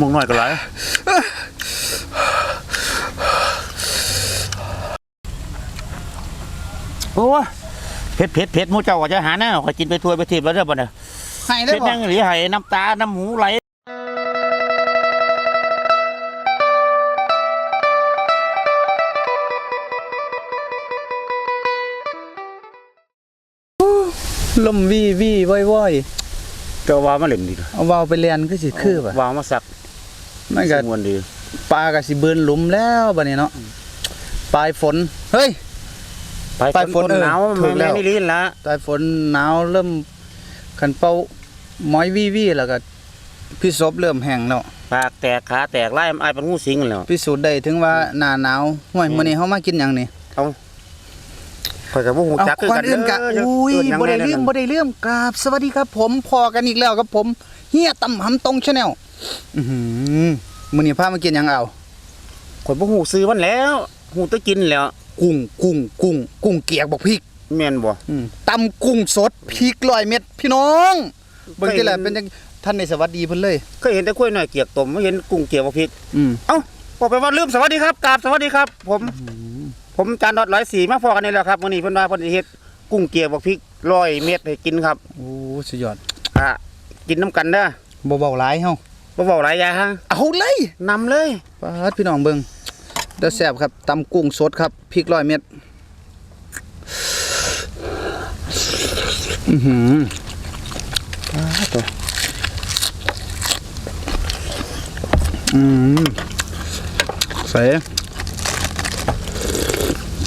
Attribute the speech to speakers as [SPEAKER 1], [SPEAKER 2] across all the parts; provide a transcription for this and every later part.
[SPEAKER 1] มองหน่อยก็ไรโอ้ยเผ็ดเผ็ดเผ็ดหมูเจ้าก็จะหาแน่ขอยกินไปถ้วยไปทิพย์แล้วเด้อบ่เนี่ย
[SPEAKER 2] ให้ได้
[SPEAKER 1] เผ็ด
[SPEAKER 2] บ่
[SPEAKER 1] นั่งหรือไห้น้ำตา น้ำหูไหล
[SPEAKER 2] ลมวีวีว้อยว้อย
[SPEAKER 1] ก็ว่ามาเล่นดีกว่า
[SPEAKER 2] เอาวาวไปเรียนคือสิคือป่ะ
[SPEAKER 1] วางมาสัก
[SPEAKER 2] มันก็
[SPEAKER 1] มวนดี
[SPEAKER 2] ปลาก็สิเบิ่นหลุมแล้วบัดนี้เนาะปลายฝนเฮ้ย
[SPEAKER 1] ไป
[SPEAKER 2] ไปฝน
[SPEAKER 1] หนาว
[SPEAKER 2] เออถู
[SPEAKER 1] มัน
[SPEAKER 2] กแล้
[SPEAKER 1] ไม่
[SPEAKER 2] ว
[SPEAKER 1] ได้ลิ้นละ
[SPEAKER 2] ปลายฝนหนาวเริ่มคันเป่าหมอยวีวีแล้วก็พี่ศพเริ่มแห้งแล้ว
[SPEAKER 1] ปากแตกขาแตกไล่มันอายเป็นงูสิงกันแล้ว
[SPEAKER 2] พิสูจน์ได้ถึงว่าหน้าหนาวห้วยมื้อนี้เฮามากินหยังนี่
[SPEAKER 1] ข่อยกับพวกหู
[SPEAKER 2] เอา
[SPEAKER 1] จักคือ
[SPEAKER 2] ก่อ
[SPEAKER 1] กันน
[SPEAKER 2] อื่นกะ
[SPEAKER 1] เด้
[SPEAKER 2] อุ้ย
[SPEAKER 1] เนหยัง
[SPEAKER 2] บ่ได้
[SPEAKER 1] แน่
[SPEAKER 2] ลืม
[SPEAKER 1] นั่น
[SPEAKER 2] บ่ได้ลืมกราบสวัสดีครับ ผมพอกันอีกแล้วครับผมเฮียตำหำตรง Channel อื้อหือมื้อนี้พามากินหยังเอา
[SPEAKER 1] ข่อยบ่หูซื้อมันแล้วหูแตะกินแล้ว
[SPEAKER 2] กุ้งกุ้งกุ้งกุ้งเกียกบอกพริก
[SPEAKER 1] แม่นบ่
[SPEAKER 2] อืมตำกุ้งสดพริกร้อยเม็ดพี่น้องเบิ่ง
[SPEAKER 1] เคย
[SPEAKER 2] ที่แหละเป็นจังท่านในสวัสดีเพิ่นเลย
[SPEAKER 1] เคยเห็นแต่กล้วยหน่อยเกียกต้มไม่เห็นกุ้งเกียกบ่พริก
[SPEAKER 2] อืม
[SPEAKER 1] เอ้าบอกไปว่าลืมสวัสดีครับกราบสวัสดีครับ ผม ผมจานดอดร้อยสี่มาพอกันนี่แหล้วครับมื้อนี้เพิ่นว่าเพิ่นสิเฮ็ดกุ้งเกียกบ่พริกร้อยเม็ดให้กินครับ
[SPEAKER 2] โอ้สุดยอด
[SPEAKER 1] อะกินน้ำกันเด้อ
[SPEAKER 2] บ่เบาหลายเฮา
[SPEAKER 1] บ่เว้าหลายอย่าง
[SPEAKER 2] เอาเลย
[SPEAKER 1] นำเลย
[SPEAKER 2] ปาดพี่น้องเบิ่งเด้อแซ่บครับตำกุ้งสดครับพริกร้อยเม็ดอื้อหือปาดตัวอืมใส่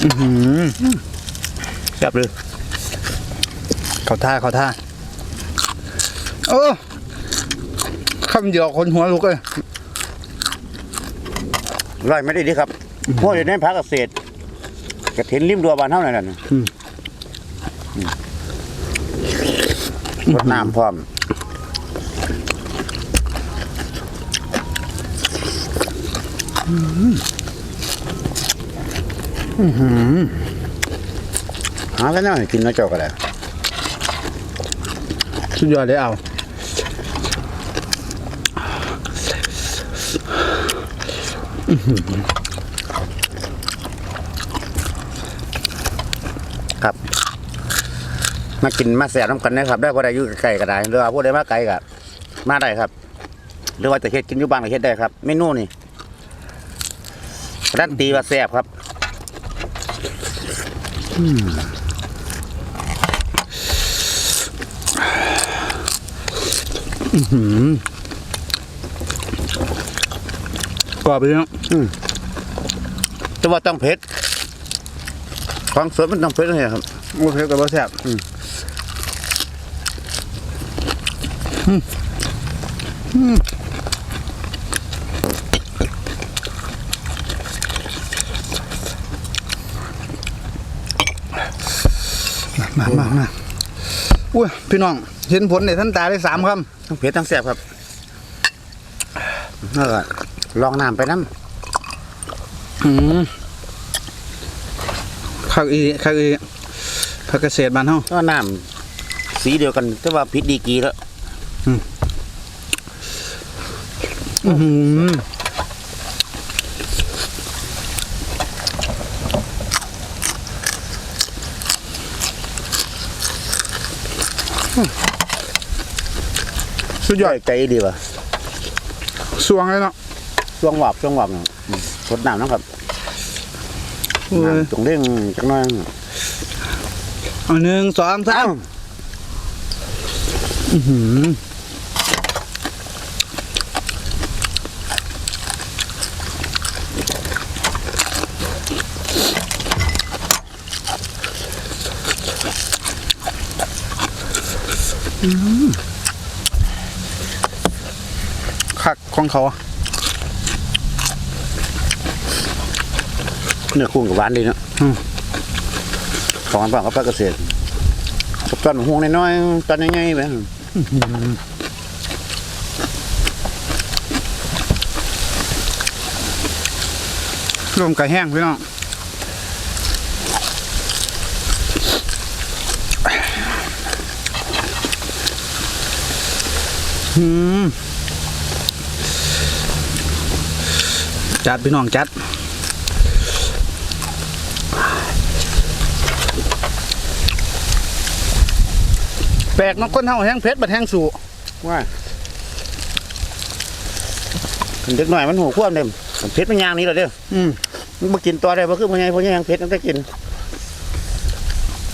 [SPEAKER 2] อื้อหือ
[SPEAKER 1] แซ่บเลย
[SPEAKER 2] เขาท่าเขาท่าโอ้คำเดียวคนหัวลุกเลย
[SPEAKER 1] ร้อยไม่ได้ดีครับเพราะเดี๋ยวนี้พักเกษตรกระถินริมดัวบ้านเฮานั่นน่ะอืมรดน้ำพร้อม หาแล้วเนาะกินนาะเจ้าก็ได้
[SPEAKER 2] สุดยอดเลยเอา
[SPEAKER 1] ครับ มากินมาแสบน้ำกันนะครับ ได้พอได้ยู่ไกลๆก็ได้หรือว่าผู้ใดมาไกลก็มาได้ครับ หรือว่าจะเฮ็ดกินอยู่บ้านก็เฮ็ดได้ครับเมนูนี่รันตีว่าแซ่บครับ
[SPEAKER 2] กรอบไปเลยเนาะ
[SPEAKER 1] แต่ว่าต้องเผ็ดของสดมันต้องเผ็ดเลยครับ
[SPEAKER 2] โอเคกับบ่แซ่บมามามา อุ้ยพี่น้องเห็นผลในท่านตาได้สามค
[SPEAKER 1] ทั้งเผ็ดทั้งแซ่บครับเออลองน้ำไปน้ำ
[SPEAKER 2] อืมข้าวอีข้าวอีผักเกษตรบ้านเฮาำ
[SPEAKER 1] ก็น้ำสีเดียวกันแต่ว่าผิดดีกรีแล้ว
[SPEAKER 2] อื้อหื สุดยอด
[SPEAKER 1] ใจดีว่ะ
[SPEAKER 2] สวงเลยเนาะ
[SPEAKER 1] ช่วงหวาบช่วงหวาบเนี่ยอืมสดน้ำนะครับ
[SPEAKER 2] เออ
[SPEAKER 1] น้ำตรงเร่งจังน้อย
[SPEAKER 2] เอาหนึ่งสองสา
[SPEAKER 1] เอ้าม
[SPEAKER 2] คักของเขา
[SPEAKER 1] เนื้อกุ้งกับหวานดีเนาะ
[SPEAKER 2] อืม
[SPEAKER 1] ของอันเปล่ากับปลาเกษตรกับตอนห่วงน้อยๆตอนใหญ่ๆไป
[SPEAKER 2] รวมไก่แห้งพี่น้อง จัดพี่น้องจัดแปลกเน้องคนเฮาแห้งเพชรบัดแห้งสู่
[SPEAKER 1] ว่าเด็กหน่อยมันหัวควบเด้มเพชรมันยางนี้แล้วเด้อ
[SPEAKER 2] อืม
[SPEAKER 1] มันบ่กินตัวได้บ่คือพ่อใหญ่พ่อใหญ่ยังเพชรตั้งแต่กิน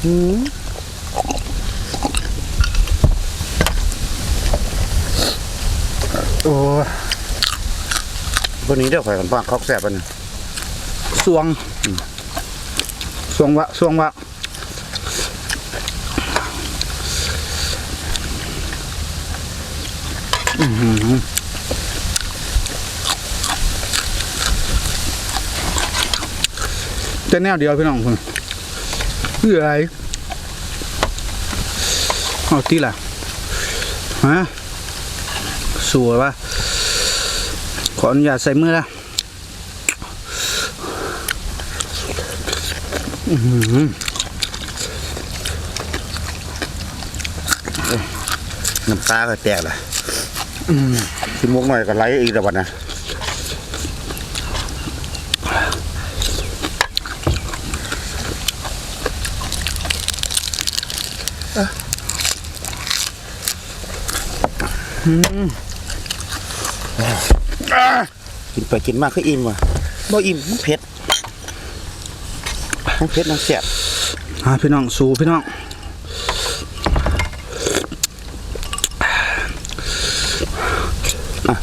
[SPEAKER 1] อืม
[SPEAKER 2] โอ้
[SPEAKER 1] คนนี้เด้อข่อยกันป้าคอกแซ่บอันนั้น
[SPEAKER 2] สวงสวงวะสวงวะอื้อหือแต่แนวเดียวพี่น้องคุณคืออะไรเอาที่ล่ะฮะ สวยวะขออนุญาตใส่มือละ
[SPEAKER 1] น้ำตาก็แตกละกินมุกหน่อยก็ไหลอีกแล้วบัดนะ กินไปกินมากคืออิ่มว่ะบ่อิ่มมันเผ็ดทั้งเผ็ดทั้งแซ่บ
[SPEAKER 2] อ่าพี่น้องสู่พี่น้อง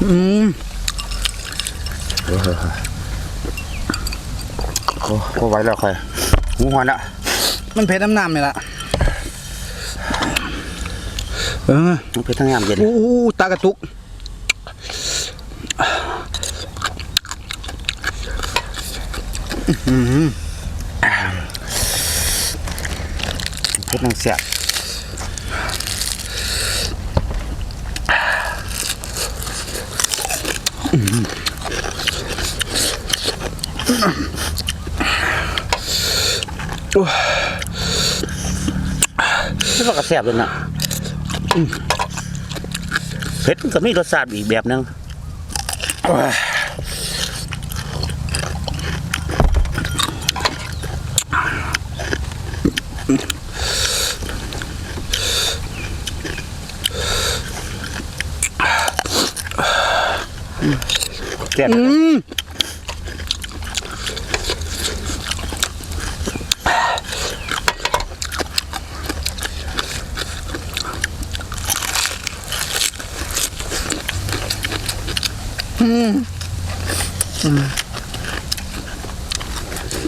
[SPEAKER 2] อืม
[SPEAKER 1] โอ้โหไหวแล้วค่อยหูหอนละ
[SPEAKER 2] มันเผ็ดน้ำน้ำนี่ละเออ
[SPEAKER 1] มันเผ็ดทั้งยามเย็น
[SPEAKER 2] อู้หูตากระตุก
[SPEAKER 1] เผ็ดทั้งแซ่บนี่ว่ากระแสบเลยนะเผ็ดมันก็มีรสชาติอีกแบบนึง แซ่บ
[SPEAKER 2] อืม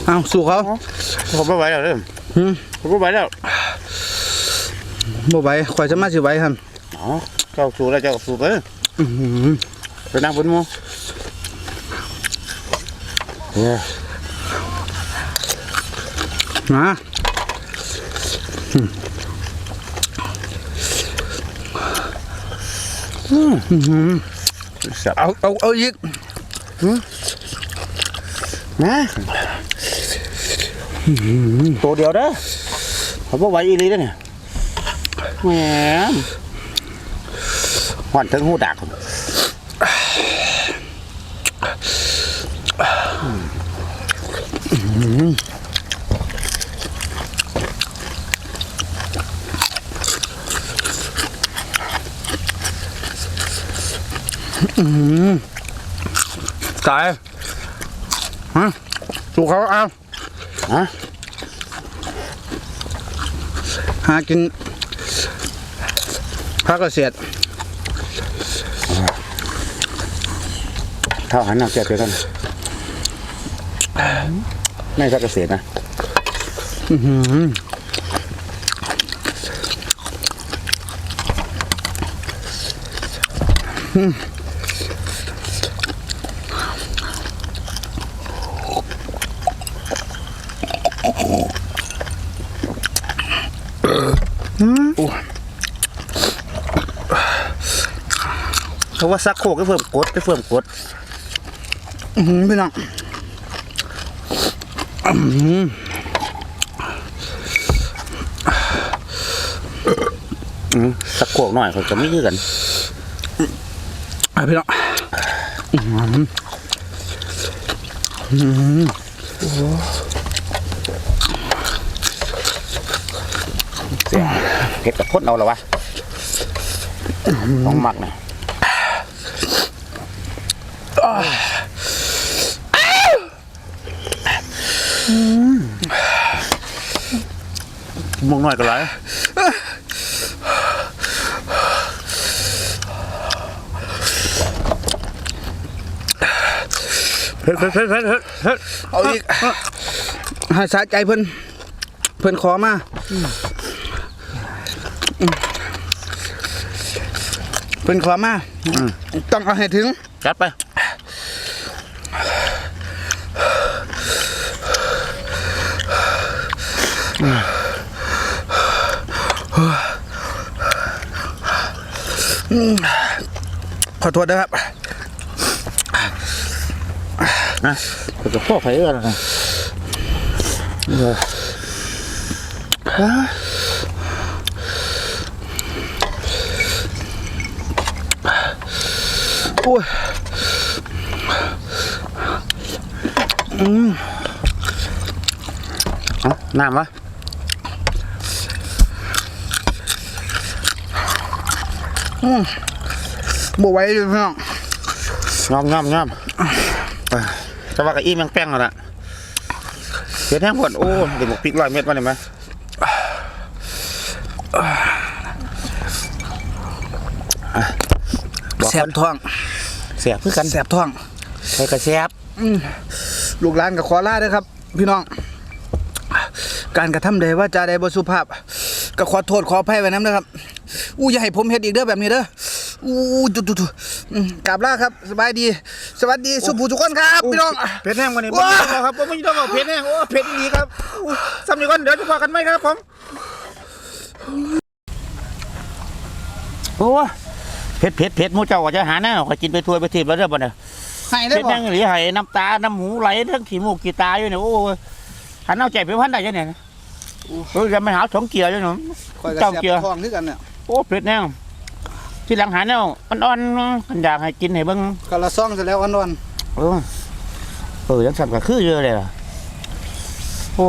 [SPEAKER 2] เอาสู่เขา
[SPEAKER 1] ผมไม่ไหวแล้วเริ่ม
[SPEAKER 2] หืม
[SPEAKER 1] ผมไม่ไหวแล้ว
[SPEAKER 2] บ่ไหวข่อยจะมาสิไหวครับ
[SPEAKER 1] อ๋อเจ้าสูแล้วเจ้าสูไป
[SPEAKER 2] อื้อหือ
[SPEAKER 1] ไปนั่งบนหมู เฮ้ย
[SPEAKER 2] นะ
[SPEAKER 1] แซ่บ
[SPEAKER 2] เอาเอาเอาอีก
[SPEAKER 1] นะตัวเดียวเด้อผมไม่ไหวอีหลีเด้อเนี่ยแหมหอนถึงหูดัก
[SPEAKER 2] ตายฮะสู่เขาเอา
[SPEAKER 1] ฮะ
[SPEAKER 2] หากินพักเกษตร
[SPEAKER 1] เท่าหันหน้าแก้เพียกัน ไม่ใช่เกษตรนะเขาะว่าซักโคกก็เพิ่มกดก็เพิ่มกด
[SPEAKER 2] อืมพี่น้อง
[SPEAKER 1] อืมซักโครกหน่อยเขาจะไม่ยืดกัน
[SPEAKER 2] อะพี่น้องอื้อหืออื้อหือ
[SPEAKER 1] เสียเผ็ดกับพ่นเอาเหรอวะของหมักเนี่ย มุงหน่อยก็ไรเฮ้ยเฮ้ยเฮ้ยเฮ้ยเฮ้ยเฮ้ย
[SPEAKER 2] เอาอีกให้สะใจเพิ่นเพิ่นขอมาอืมเพิ่นขอมาต้องเอาให้ถึง
[SPEAKER 1] จัดไป
[SPEAKER 2] ขอโทษนะครับ
[SPEAKER 1] นะจะพ่อใครเออนะเออ
[SPEAKER 2] โอ้ย
[SPEAKER 1] เอาน้ำวะ
[SPEAKER 2] บ่ไหวเลยพี่น้อง
[SPEAKER 1] งอมงอมงอมเอ้ยแต่ว่ากับอีแมงแป้งแล้วล่ะเผ็ดแห้งหมดโอ้เดี๋ยวหมกพริกร้อยเม็ดมาเลยไหมบอก
[SPEAKER 2] แส
[SPEAKER 1] ก่
[SPEAKER 2] บ
[SPEAKER 1] อน
[SPEAKER 2] ท้อง
[SPEAKER 1] เสียบคือกัน
[SPEAKER 2] แสบท้อง
[SPEAKER 1] ใส่กระแซบ
[SPEAKER 2] ลูกหลานกับขอลาเด้อครับ พี่น้อง การกระทำใดว่าจาใดบ่สุภาพ ก็ขอโทษขออภัยไว้นำนะครับอู้อย่าให้ผมเฮ็ดอีกเด้อแบบนี้เด้ออู้จุดๆอืมกราบลาครับสบายดี สวัสดีสุภูทุกคนครับพี่น้อง
[SPEAKER 1] เผ็ดแห้งวันนี้
[SPEAKER 2] ว้า
[SPEAKER 1] ไม่ต้องครับผมไม่ต้องเอาเผ็ดแห้งโอ้เผ็ดดีครับอู้ซ้ำอีกคนเดี๋ยวจะพอกันไหมครับผมโอ้เผ็ดเผ็ดเผ็ดหมูเจ้าก็จะหาแน่ก็กินไปทัวร์ไปทีบแล้วเด้อบ่เนี่ย
[SPEAKER 2] ให้ได้
[SPEAKER 1] เผ็ด
[SPEAKER 2] บ่
[SPEAKER 1] แห้งหรือไห้น้ำตา น้ำหูไหลทั้งขี้มูกขี้ตาอยู่เนี่ยโอ้ยหันเอาใจไปพันได้ยังไงนะ เฮ้ยจะไม่หาสองเกียร์อยู่เนาะ
[SPEAKER 2] คอยกับ
[SPEAKER 1] เจ้า
[SPEAKER 2] แสบ
[SPEAKER 1] เกียร์
[SPEAKER 2] ท้องคือกันเนี่ย
[SPEAKER 1] โอ้เผ็ดแน่ที่หลังหาแนวอ่อนๆกันอยากให้กินให้เบิ่ง
[SPEAKER 2] กะละซ่องซะแล้วอันวัน
[SPEAKER 1] เออเออยังสั่นก็คือเยอะเลยล่ะโอ้